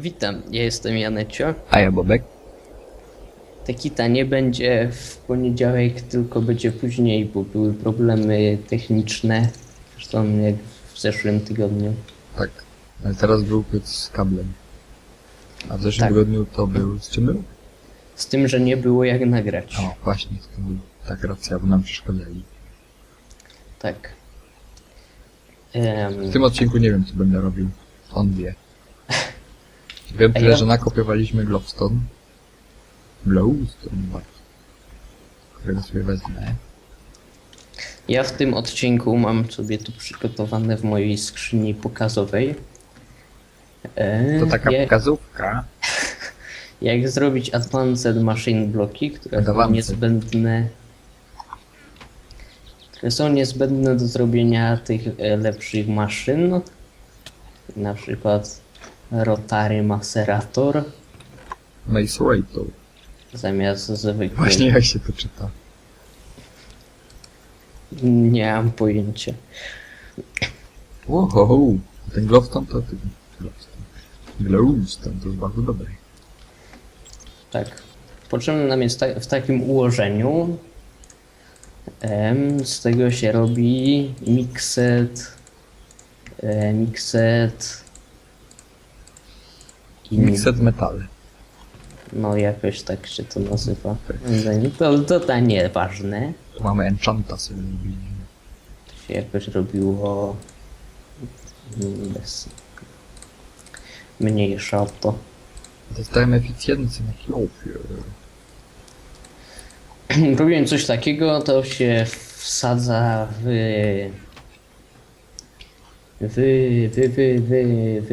Witam, ja jestem Janecio. A ja Bobek. Tekita nie będzie w poniedziałek, tylko będzie później, bo były problemy techniczne. Zresztą jak w zeszłym tygodniu. Tak. Ale teraz był z kablem. A w zeszłym Tak. tygodniu to był... Z czym był? Z tym, że nie było jak nagrać. O, właśnie, z tym był. Tak, racja, bo nam przeszkadzali. Tak. Em, W tym odcinku nie wiem, co będę robił. On wie. Wiem tyle, ja- że nakopiowaliśmy Glowstone. Glowstone, bardzo. Którego sobie wezmę. ja w tym odcinku mam sobie tu przygotowane w mojej skrzyni pokazowej. E, To taka jak, pokazówka. jak zrobić advanced machine bloki, które są niezbędne które są niezbędne do zrobienia tych e, lepszych maszyn. Na przykład Rotary Macerator Macerator. zamiast zwykłej. Właśnie jak się to czyta. Nie mam pojęcia. Wow, ten Glowstone to... ty- Glowstone. To jest bardzo dobry. Tak. Potrzebne nam jest ta w takim ułożeniu. Em, z tego się robi mixed, e, mixed i Mixed metale. no jakoś tak się to nazywa. To, to, to nieważne. Mamy enchanta sobie zrobiliśmy. To się jakoś robiło bez mniejsza o to. Dostałem eficjencję na kilofie. Robiłem coś takiego, to się wsadza w. W, w, w, w,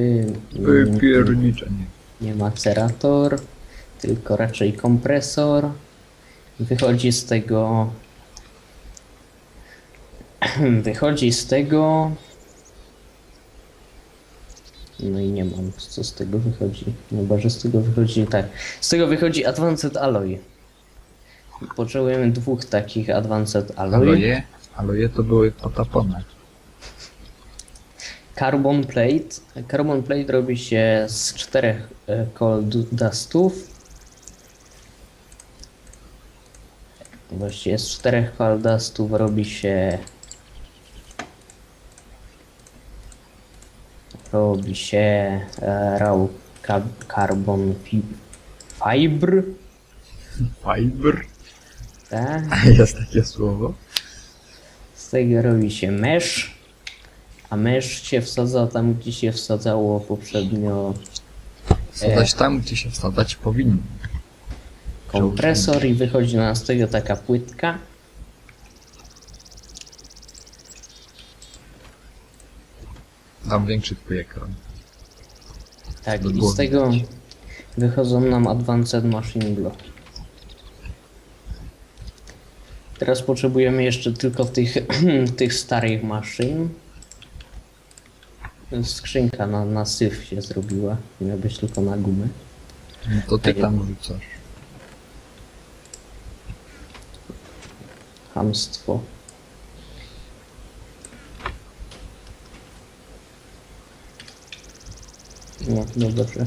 w, Wypierniczenie. nie macerator, tylko raczej kompresor. Wychodzi z tego. Wychodzi z tego. No i nie mam, co z tego wychodzi. No chyba, że z tego wychodzi, tak. Z tego wychodzi Advanced Alloy. Potrzebujemy dwóch takich Advanced Alloy. Aloje? Aloje to były potapone. Carbon plate. Carbon plate robi się z czterech e, cold dustów. Właściwie z czterech cold dustów robi się robi się e, raw ca- carbon fi fiber, Fiber? tak? Jest takie słowo. Z tego robi się mesh, a mesh się wsadza tam, gdzie się wsadzało poprzednio Wsadzać tam, gdzie się wsadzać powinno. kompresor i wychodzi nam z tego taka płytka. Dam większy twój ekran. Tak, i z tego wychodzą nam Advanced Machine Bloki. Teraz potrzebujemy jeszcze tylko tych, tych starych maszyn. Skrzynka na, na syf się zrobiła. Miała być tylko na gumę. No to ty tam rzucasz. Hamstwo. Nie, no dobrze.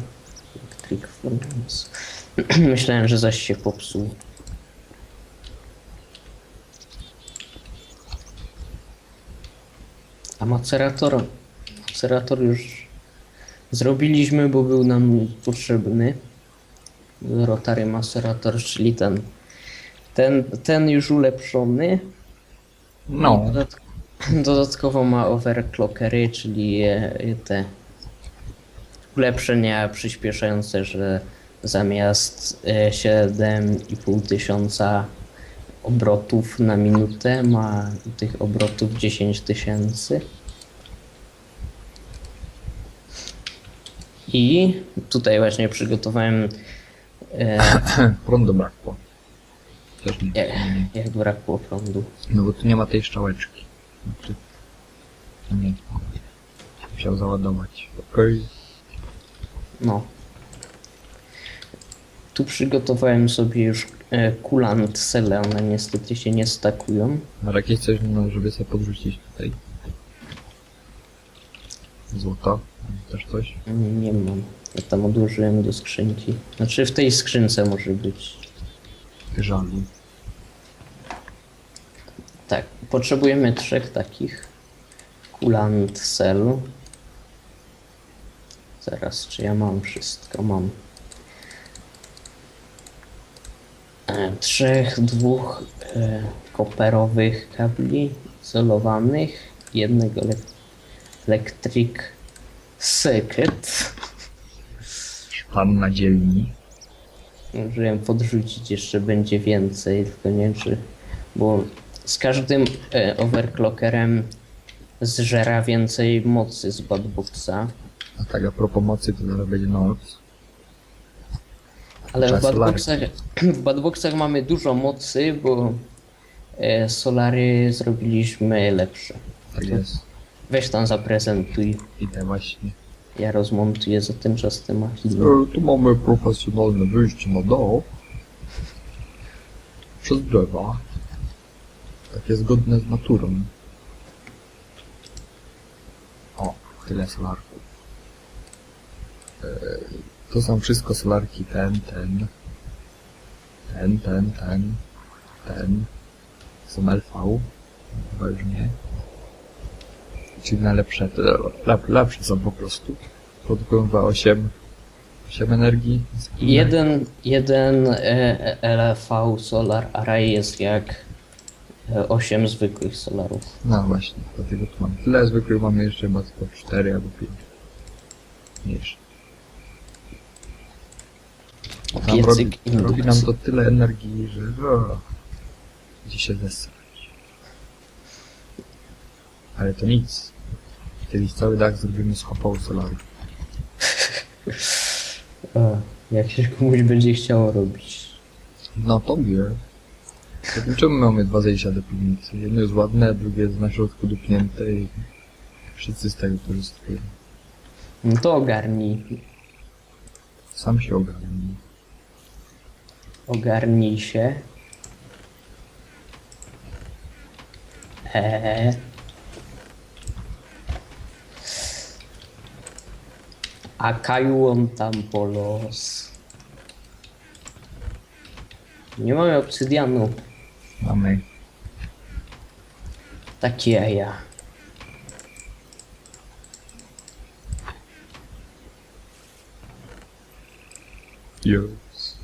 Electric Furnace. Myślałem, że zaś się popsuł. A macerator już zrobiliśmy, bo był nam potrzebny. Rotary macerator, czyli ten ten, ten już ulepszony. No. Dodatk dodatkowo ma overclockery, czyli e, te ulepszenia przyspieszające, że zamiast e, 7,5 tysiąca obrotów na minutę ma tych obrotów 10 tysięcy. I tutaj właśnie przygotowałem e, Prądu brakło. Też nie. jak, jak brakło prądu. No bo tu nie ma tej szczałeczki. Znaczy... Nie. Musiał załadować. Okej. No. Tu przygotowałem sobie już e, kulant sele, one niestety się nie stakują. Masz jakieś coś, no, żeby sobie podrzucić tutaj? Złoto? Też coś? Nie mam. Ja tam odłożyłem do skrzynki. Znaczy w tej skrzynce może być. Żalu. Tak, potrzebujemy trzech takich. Kulant cell. Zaraz, czy ja mam wszystko? Mam. E, trzech, dwóch e, koperowych kabli izolowanych, jednego le electric circuit. Pan na dzielni. Możemy podrzucić jeszcze będzie więcej, tylko nie wiem czy... Bo z każdym e, overclockerem zżera więcej mocy z badboxa, A tak a propos mocy, to zaraz będzie noc. ale w badboxach, w badboxach mamy dużo mocy, bo e, solary zrobiliśmy lepsze. Tak jest. Weź tam zaprezentuj, Idę właśnie. ja rozmontuję za czas te machiny. E, tu mamy profesjonalne wyjście na dół. Przez drzewa. Takie zgodne z naturą. O, tyle solarków. E, to są wszystko solarki ten, ten. Ten, ten, ten. Ten. Są LV. Chyba już nie. Czyli najlepsze, te lep, lepsze są po prostu. Produkują chyba 8 8 energii. Jeden, jeden e, LV Solar Array jest jak 8 zwykłych solarów. No właśnie, dlatego tu mam tyle zwykłych, mamy jeszcze chyba tylko 4 albo 5. Mniejsze. Tam robi, robi nam to tyle energii, że o, idzie się. Ale to nic. Kiedyś cały dach zrobimy z hopołu solaru. E, jak się komuś będzie chciało robić. No tobie. Zatem czemu mamy dwa zejścia do piwnicy? Jedno jest ładne, drugie jest na środku dupnięte i wszyscy z tego korzystają. No to ogarnij. Sam się ogarnij. Ogarnij się. Eee. A kaiłon tam polos. Nie mamy obsydianu. Mamy Takie jaja. Yes.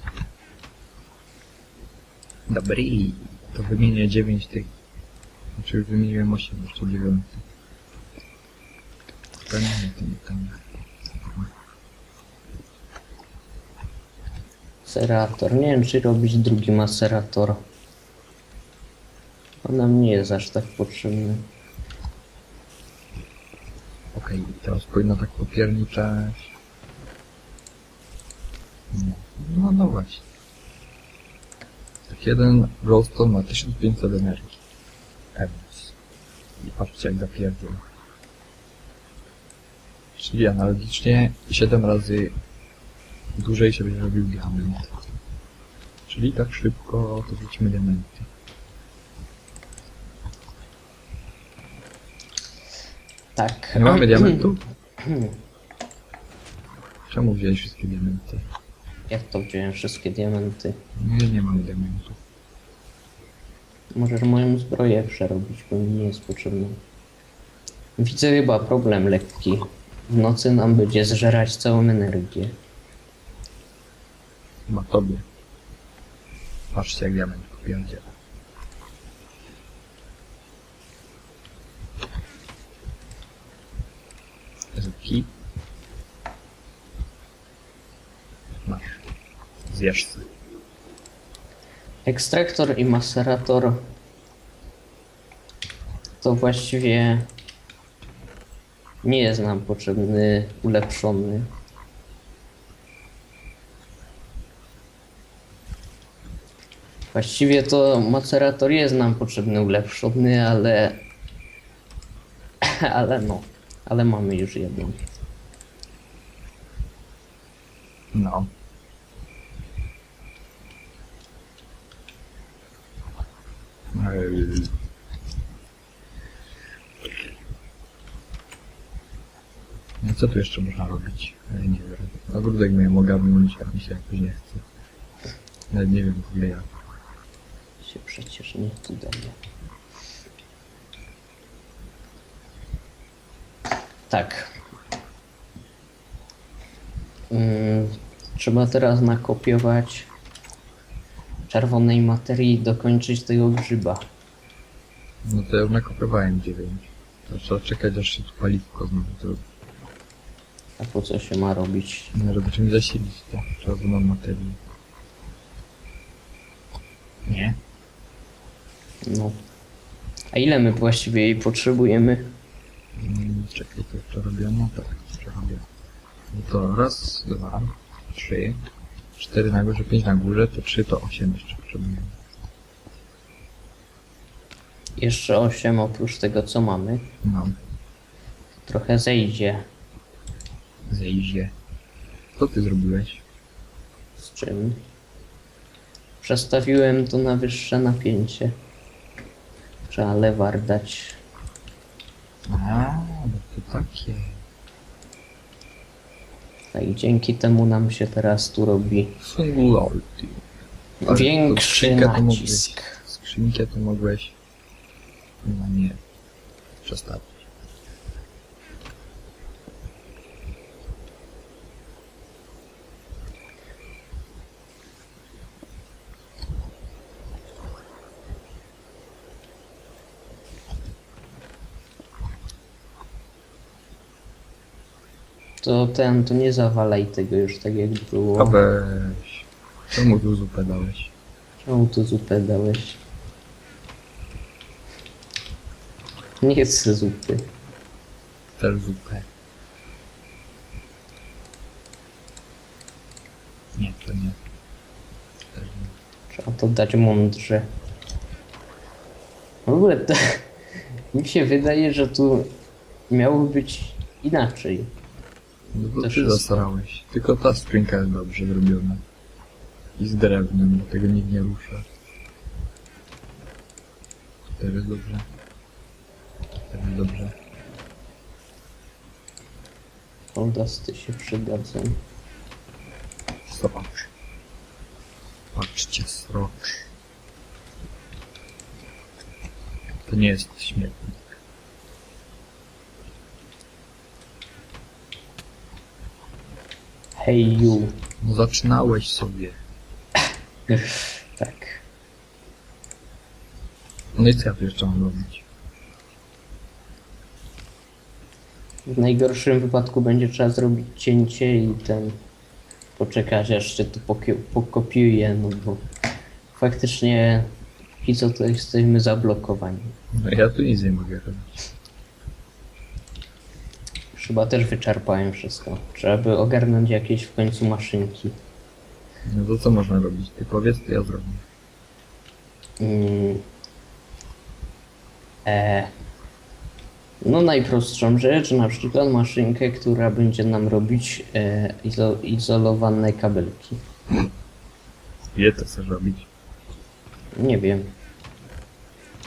Dobry. To wymienię 9 tych. Znaczy już wymieniłem 8, jeszcze 9. To nie, to to nie. Wiem, czy robić drugi macerator. On nam nie jest aż tak potrzebny. Okej, teraz powinno tak popierniczać. No, no, właśnie. Tak jeden glowstone ma 1500 energii. Emus. I patrzcie jak zapierdził. Czyli analogicznie 7 razy dłużej się będzie robił diament. Czyli tak szybko to wrócimy diamenty. Tak. Nie mamy diamentów? Czemu wziąłeś wszystkie diamenty? Jak to wziąłem wszystkie diamenty? Nie, nie mamy diamentów. Możesz moją zbroję przerobić, bo mi nie jest potrzebna. Widzę chyba problem lekki. W nocy nam będzie zżerać całą energię. Chyba tobie. Patrzcie jak diament popierdziela. Zuki. Masz. Zjesz sobie. Ekstraktor i macerator to właściwie nie jest nam potrzebny ulepszony. Właściwie to macerator jest nam potrzebny ulepszony, ale ale no, ale mamy już jedną. No. Ja Co tu jeszcze można robić? Nie wiem. Ogródek miałem ogarnąć, a mi się jakoś nie chce. Nawet nie wiem w ogóle jak. Się przecież nie tu daje. Tak. Mm, trzeba teraz nakopiować czerwonej materii i dokończyć tego grzyba. No to ja już nakopywałem 9. To trzeba czekać aż się tu paliwko znowu zrobi. A po co się ma robić? No, żeby czymś zasilić to czerwoną materię. Nie? No. A ile my właściwie jej potrzebujemy? Mm, Czekaj, to jeszcze robiono? Tak, jeszcze robię. No to raz, dwa, trzy, cztery na górze, pięć na górze, to trzy, to osiem jeszcze potrzebujemy. Jeszcze 8 oprócz tego co mamy. No, Trochę zejdzie. zejdzie. Co ty zrobiłeś? Z czym? Przestawiłem to na wyższe napięcie. Trzeba lewar dać. A, no to takie. No i dzięki temu nam się teraz tu robi. Ale to większy skrzynkę to mogłeś- nacisk. Skrzynkę to mogłeś... No nie. Przestawić. To ten, to nie zawalaj tego już tak jak A było. weź. Czemu tu zupę dałeś? Czemu tu zupę dałeś? Nie chcę zupy. Też zupę. Nie, to nie. Też nie. Trzeba to dać mądrze. W ogóle to, mi się wydaje, że tu miało być inaczej. No To ty wszystko. zasrałeś. Tylko ta skrzynka jest dobrze zrobiona. I z drewnem, bo tego nikt nie rusza. Teraz dobrze. Teraz dobrze. Oldasty się przydadzą. Srocz. Patrzcie, srocz. To nie jest śmietnik. Hej you. No zaczynałeś sobie. Tak. No i co ja tu jeszcze mam robić? W najgorszym wypadku będzie trzeba zrobić cięcie i ten poczekać aż się to pokopiuje, no bo faktycznie póki co to jesteśmy zablokowani. No ja tu nic nie mogę robić. Chyba też wyczerpałem wszystko. Trzeba by ogarnąć jakieś w końcu maszynki. No to co można robić? Ty powiedz, to ja zrobię. Mm. E. No najprostszą rzecz, na przykład maszynkę, która będzie nam robić e, izo- izolowane kabelki. Gdzie to chcesz robić? Nie wiem.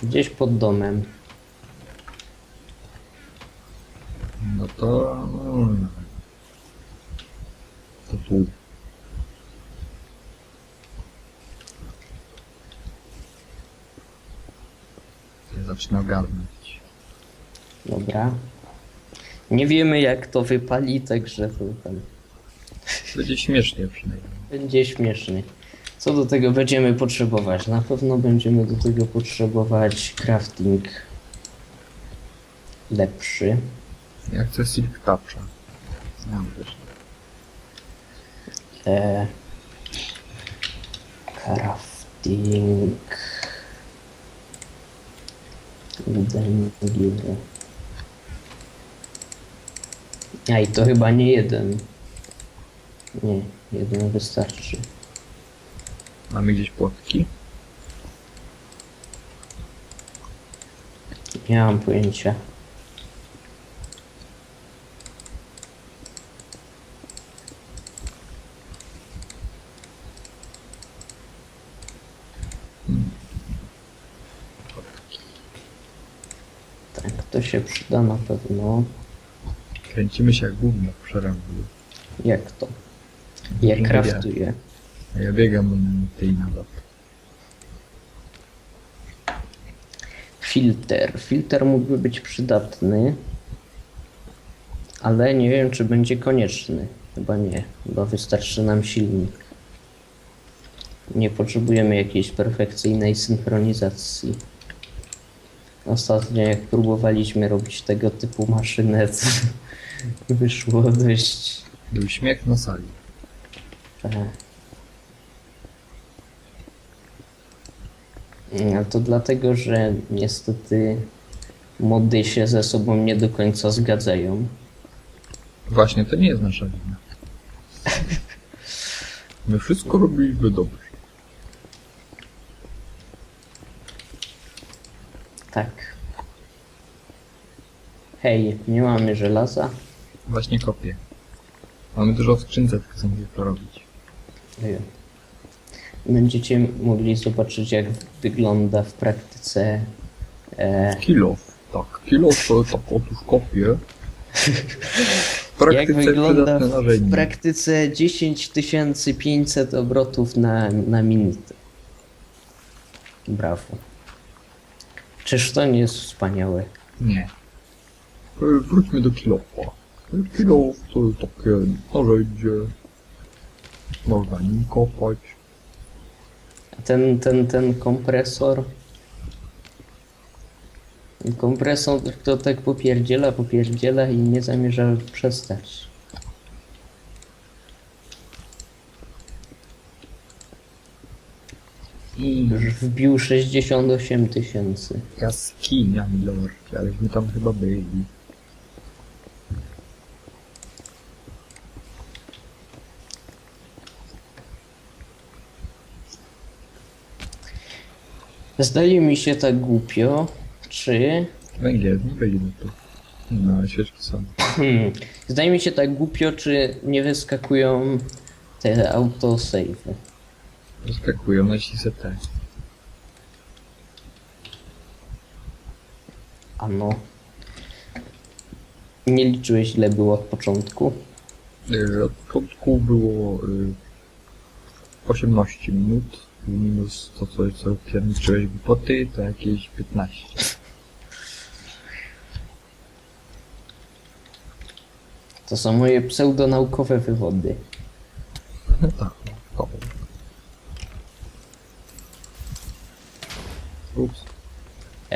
Gdzieś pod domem. No to... No, to tu. Ja zacznę ogarnąć. Dobra. Nie wiemy jak to wypali, także to Będzie śmiesznie przynajmniej. będzie śmiesznie. Co do tego będziemy potrzebować? Na pewno będziemy do tego potrzebować crafting lepszy. Ja chcę silk toucha. Ja też. E, crafting. Gear. A i to chyba nie jeden. Nie, jeden wystarczy. Mamy gdzieś płotki? Nie mam pojęcia. Tak, to się przyda na pewno. Kręcimy się jak gówno w szeregu. Jak to? Ja. A ja biegam tej nadal. Filter. Filter mógłby być przydatny, ale nie wiem, czy będzie konieczny. Chyba nie, chyba wystarczy nam silnik. Nie potrzebujemy jakiejś perfekcyjnej synchronizacji. Ostatnio, jak próbowaliśmy robić tego typu maszynę, to wyszło dość. Był śmiech na sali. e, A to dlatego, że niestety mody się ze sobą nie do końca zgadzają. Właśnie, to nie jest nasza wina. My wszystko robiliśmy dobrze. Tak. Hej, nie mamy żelaza? Właśnie kopię. Mamy dużo w skrzynce, tylko chcę to robić. Nie. Będziecie mogli zobaczyć, jak wygląda w praktyce. E, Kilof. Tak, kilof to tak otóż kopię. W jak praktyce wygląda przydatne w narzędzie. praktyce 10500 obrotów na, na minutę. Brawo. Czyż to nie jest wspaniałe? Nie. E, Wróćmy do kilofa. E, Kilof to jest takie narzędzie. Można nim kopać. Ten, ten, ten kompresor. Kompresor to tak popierdziela, popierdziela i nie zamierza przestać. I Już wbił 68 tysięcy. jaskinia Milord, aleśmy tam chyba byli. Zdaje mi się tak głupio, czy... Węgiel, nie wejdziemy tu. No, ale świeczki są. Hmm, zdaje mi się tak głupio, czy nie wyskakują te autosave. Zaskakują, nacisnę te. Ano. Nie liczyłeś ile było od początku? Y, Od początku było y, 18 minut, minus to, co, co pierniczyłeś głupoty, to jakieś 15. To są moje pseudonaukowe wywody. No tak, no, to. Ups,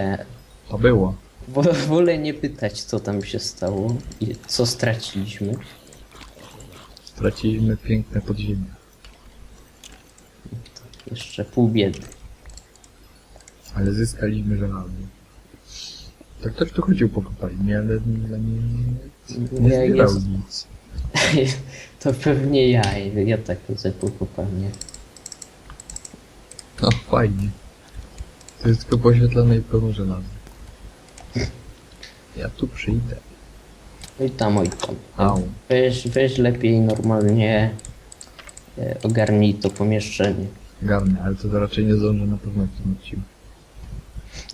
E, to było. wo- wolę nie pytać, co tam się stało i co straciliśmy. Straciliśmy piękne podziemia. Jeszcze pół biedy. Ale zyskaliśmy żelazo. Tak ktoś tu chodził po kopalni, ale dla mnie nie Ja zbierał jest- nic. To pewnie ja, ja tak chodzę po kopalnię. No fajnie. To jest tylko poświetlone i pełno żelaza. Ja tu przyjdę. Oj tam, oj tam. Au. Weź, weź lepiej normalnie e, ogarnij to pomieszczenie. Garny, ale to raczej nie zdążę na pewno w tym odcinku.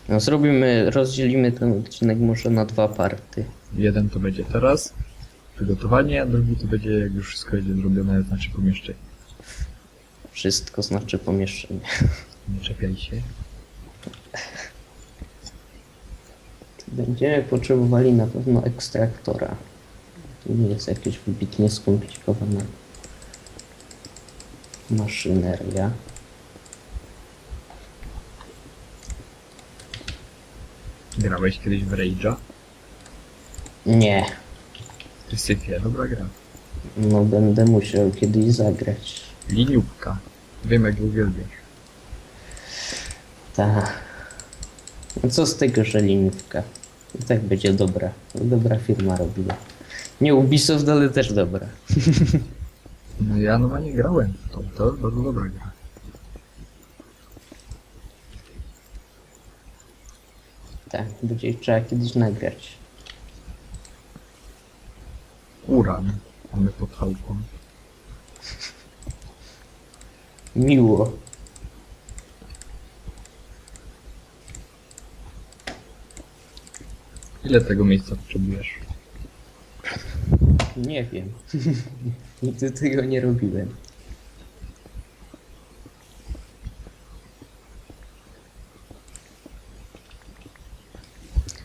No zrobimy, rozdzielimy ten odcinek może na dwa party. Jeden to będzie teraz, przygotowanie, a drugi to będzie jak już wszystko będzie zrobione, znaczy pomieszczenie. Wszystko znaczy pomieszczenie. Nie czepiaj się. Będziemy potrzebowali na pewno ekstraktora. To nie jest jakieś wybitnie skomplikowana maszyneria. Grałeś kiedyś w Rage'a? Nie, syfie, dobra gra. no będę musiał kiedyś zagrać. Liniówka. Wiem jak uwielbiasz. Ta. No co z tego, że liniówka? I tak będzie dobra. Dobra firma robiła. Nie Ubisoft, ale też dobra. No ja normalnie grałem w to, to jest bardzo dobra gra. Tak, będzie trzeba kiedyś nagrać. Uran. Mamy pod chałupą. Miło. Ile tego miejsca potrzebujesz? Nie wiem. Nigdy tego nie robiłem.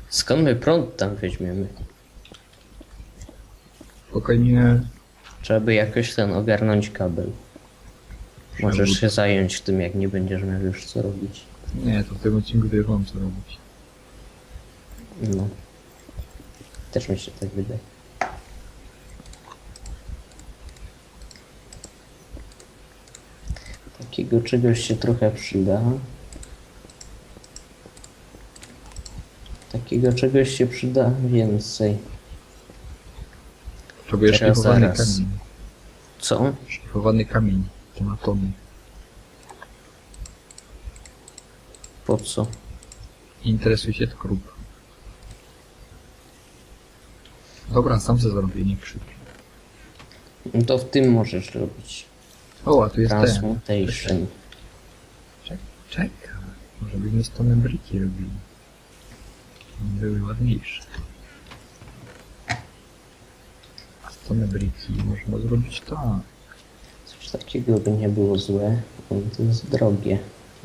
Skąd my prąd tam weźmiemy? Spokojnie. Trzeba by jakoś ten ogarnąć kabel. Możesz się zająć tym, jak nie będziesz miał już co robić. Nie, to w tym odcinku mam co robić. No. Też mi się tak wydaje. Takiego czegoś się trochę przyda. Takiego czegoś się przyda więcej. Potrzebuję Teraz szlifowany zaraz. kamień. Co? Szlifowany kamień. To na tony. Po co? Interesuj się, tylko rób. Dobra, sam se zrobię, nie. No to w tym możesz robić. O, a tu jest ten. Transmutation. Czek, czekaj. Może byśmy stone briki robili. Były ładniejsze. A stone briki można zrobić tak. Coś takiego by nie było złe, bo to jest drogie.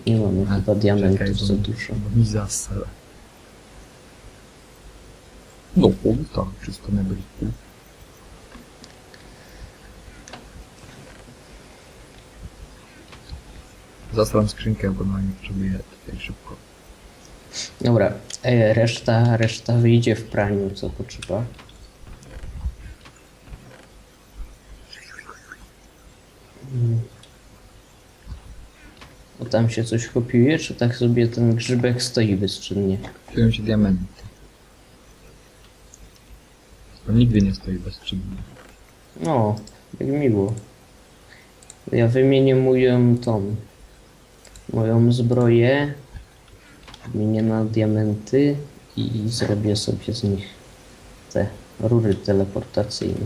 Nie mamy A, chyba diamentów za bo- dużo. Bo mi zasra. No, wystarczy stone briki. Zasram skrzynkę, bo na nie potrzebuję tutaj szybko. Dobra, e, reszta, reszta wyjdzie w praniu, co potrzeba. Mm. Bo tam się coś kopiuje, czy tak sobie ten grzybek stoi bezczynnie? Czują się diamenty. To nigdy nie stoi bezczynnie. No, jak miło. Ja wymienię moją tą, moją zbroję, wymienię na diamenty i zrobię sobie z nich te rury teleportacyjne.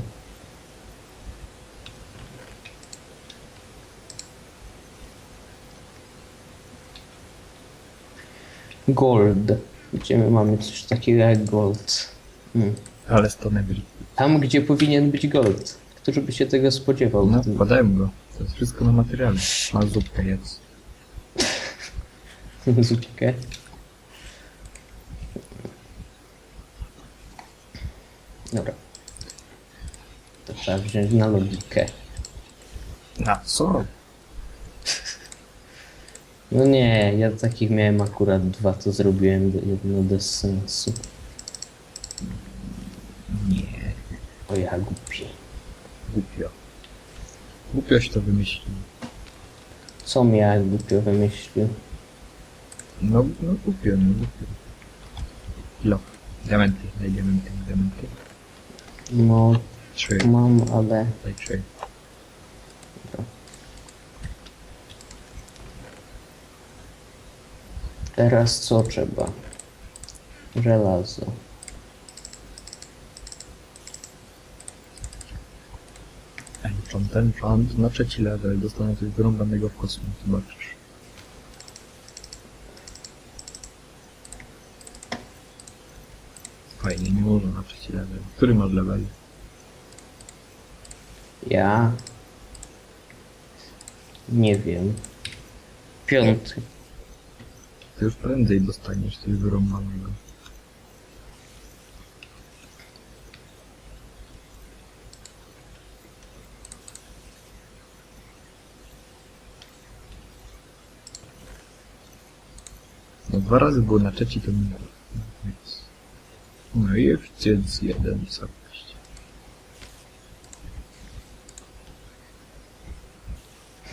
Gold. Gdzie my mamy coś takiego jak gold? Hmm. Ale stone briki. Tam, gdzie powinien być gold. Którzy by się tego spodziewał? No, podałem go. To jest wszystko na materiale. Masz zupkę jedz. Zupkę. Dobra. To trzeba wziąć na logikę. Na co? No nie, ja takich miałem akurat dwa, to zrobiłem jedno bez sensu. Nie. O ja głupi. Głupio. Głupioś to wymyślił. Co mi ja głupio wymyślił? No, no głupio, no głupio. Lo. Diamenty, daj diamenty, diamenty. No, Trzy. mam, ale... Daj trzy. Teraz co trzeba? Żelazo. Enchant, enchant. Na trzeci level dostanę coś wyrąbanego w kosmos. Zobaczysz. Fajnie, nie można na trzeci level. Który masz level? Ja... Nie wiem. Piąty. Ty już prędzej dostaniesz coś wyrąbanego. Dwa razy było na trzeci, to minęło. No i zjedz jeden całość.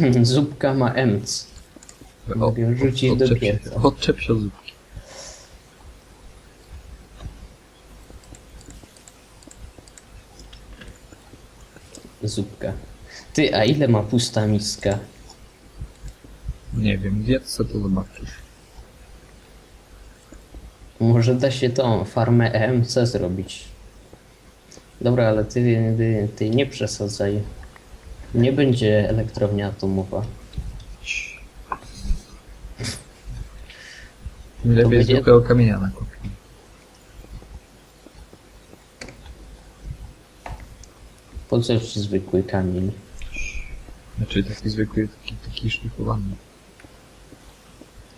Zupka ma emc. Mogę rzucić do pieca. Odczep się od zupki. Zupka. Ty, a ile ma pusta miska? Nie wiem, zjedz co to zobaczysz. Może da się tą farmę EMC zrobić. Dobra, ale ty, ty, nie przesadzaj. Nie będzie elektrownia atomowa. Lepiej będzie- zwykłego kamienia na kopii. Po co ci zwykły kamień? Znaczy taki zwykły, taki, taki szlifowany.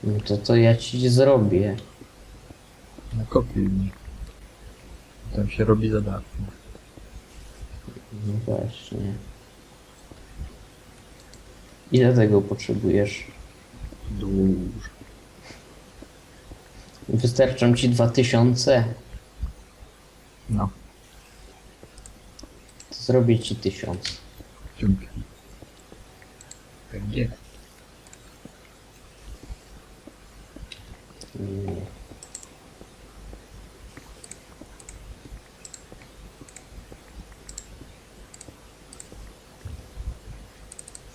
No to to ja ci zrobię. Na kopię mnie. Tam się robi za darmo. No właśnie. Ile tego potrzebujesz? Dużo. Wystarczą ci dwa tysiące? No, To zrobię ci tysiąc. dzięki. Tak jest. Nie.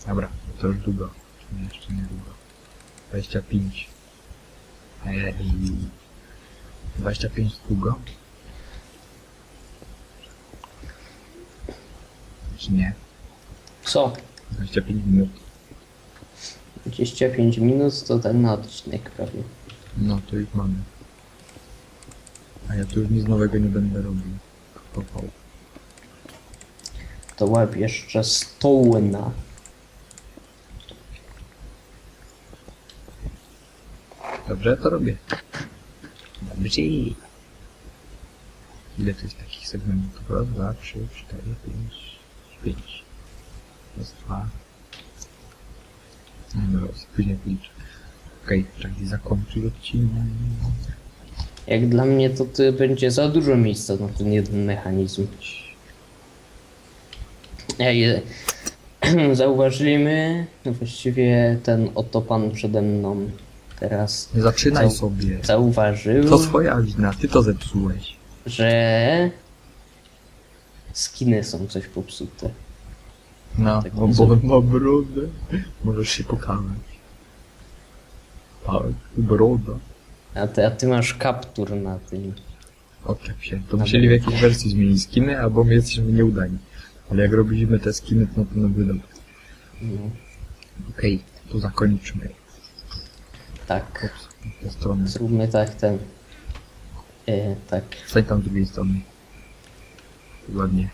Dobra, to już długo. Nie, jeszcze nie długo. 25. Ej. 25 długo? Czy nie? Co? 25 minut. 25 minut to ten na odcinek prawie. No to już mamy. A ja tu już nic nowego nie będę robił. Kopał. To łap jeszcze stołna. Dobrze, to robię. Dobrze. Ile to jest takich segmentów? Raz, dwa, trzy, cztery, pięć, pięć. Raz, dwa. No dobra, później policzę. Okej, okay, czekaj, zakończyć odcinek. Jak dla mnie to, to będzie za dużo miejsca na ten jeden mechanizm. Ej, zauważyliśmy, właściwie ten oto pan przede mną teraz Nie zaczynaj sobie. zauważył, To twoja wina, ty to zepsułeś. że skiny są coś popsute. No, Tak bo, bo ma brodę. Możesz się pokazać. Tak, broda. A ty, a ty masz kaptur na tym. Oklep się. To musieli w jakiejś wersji zmienić skiny, albo my jesteśmy nieudani. Ale jak robiliśmy te skiny, to na pewno dobre. No, Okej, to zakończmy. Tak, Ups, stronę. zróbmy tak ten. E, tak. Stań tam z drugiej strony. Ładnie.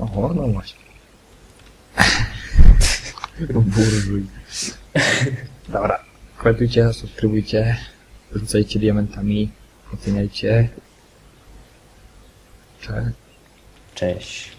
Oho, no właśnie. Burżuj. Dobra. Komentujcie, subskrybujcie, rzucajcie diamentami, oceniajcie. Cześć. Cześć.